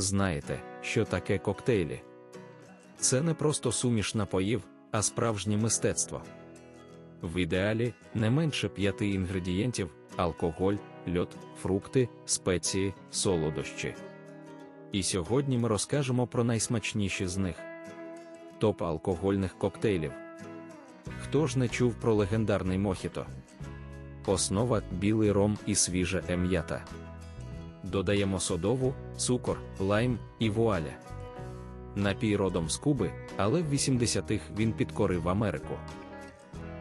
знаєте, що таке коктейлі. Це не просто суміш напоїв, а справжнє мистецтво. В ідеалі не менше п'яти інгредієнтів: алкоголь, льод, фрукти, спеції, солодощі. І сьогодні ми розкажемо про найсмачніші з них топ алкогольних коктейлів. Хто ж не чув про легендарний мохіто? Основа білий ром і свіжа ем'ята. Додаємо содову, цукор, лайм і вуаля. Напій родом з Куби, але в 80-х він підкорив Америку.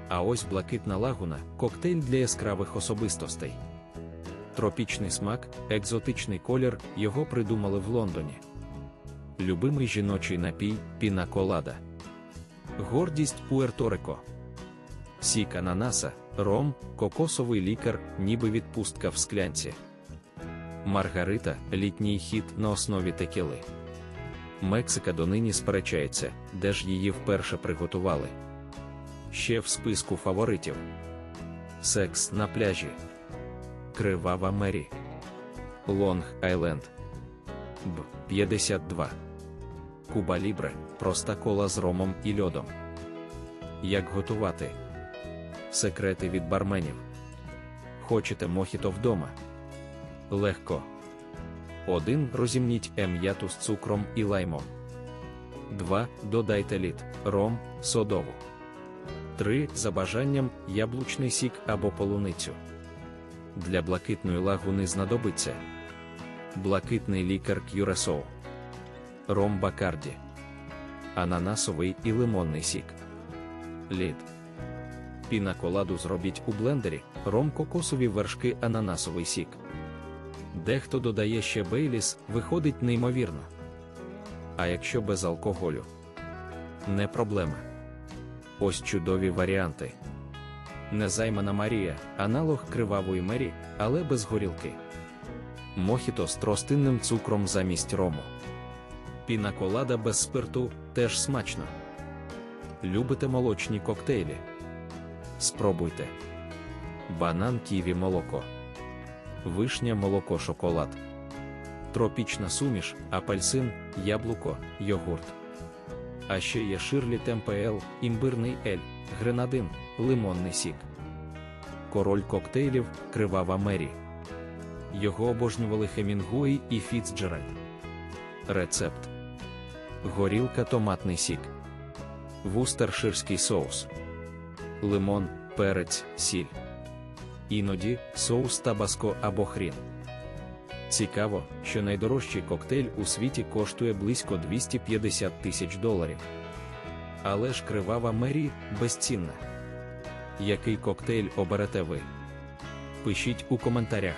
А ось блакитна лагуна коктейль для яскравих особистостей. Тропічний смак, екзотичний колір, його придумали в Лондоні. Любимий жіночий напій піна колада. Гордість Пуерто-Рико. Сік ананаса, ром, кокосовий лікар, ніби відпустка в склянці. Маргарита літній хід на основі текіли. Мексика донині сперечається, де ж її вперше приготували. Ще в списку фаворитів: Секс на пляжі, Кривава Мері, Лонг Айленд, Б 52, Куба Лібре, проста кола з ромом і льодом. Як готувати? Секрети від барменів. Хочете мохіто вдома? Легко. 1. Розімніть ем'яту з цукром і лаймом. 2. Додайте лід, ром, содову. 3. За бажанням яблучний сік або полуницю. Для блакитної лагуни знадобиться блакитний лікар кюресоу, ром бакарді, ананасовий і лимонний сік. Лід. Пінаколаду зробіть у блендері, ром кокосові вершки ананасовий сік. Дехто додає ще бейліс, виходить неймовірно. А якщо без алкоголю? Не проблема. Ось чудові варіанти. Незаймана Марія, аналог кривавої мері, але без горілки. Мохіто з тростинним цукром замість рому. Пінаколада без спирту теж смачно. Любите молочні коктейлі? Спробуйте. Банан ківі молоко. Вишня молоко шоколад. Тропічна суміш, апельсин, яблуко, йогурт. А ще є ширлі темпел, імбирний ель, гренадин, лимонний сік. Король коктейлів Кривава Мері. Його обожнювали Хемінгуей і Фіцджеральд. Рецепт: горілка томатний сік, вустерширський соус, лимон, перець, сіль. Іноді соус табаско або хрін. Цікаво, що найдорожчий коктейль у світі коштує близько 250 тисяч доларів. Але ж кривава Мері безцінна. Який коктейль оберете ви? Пишіть у коментарях.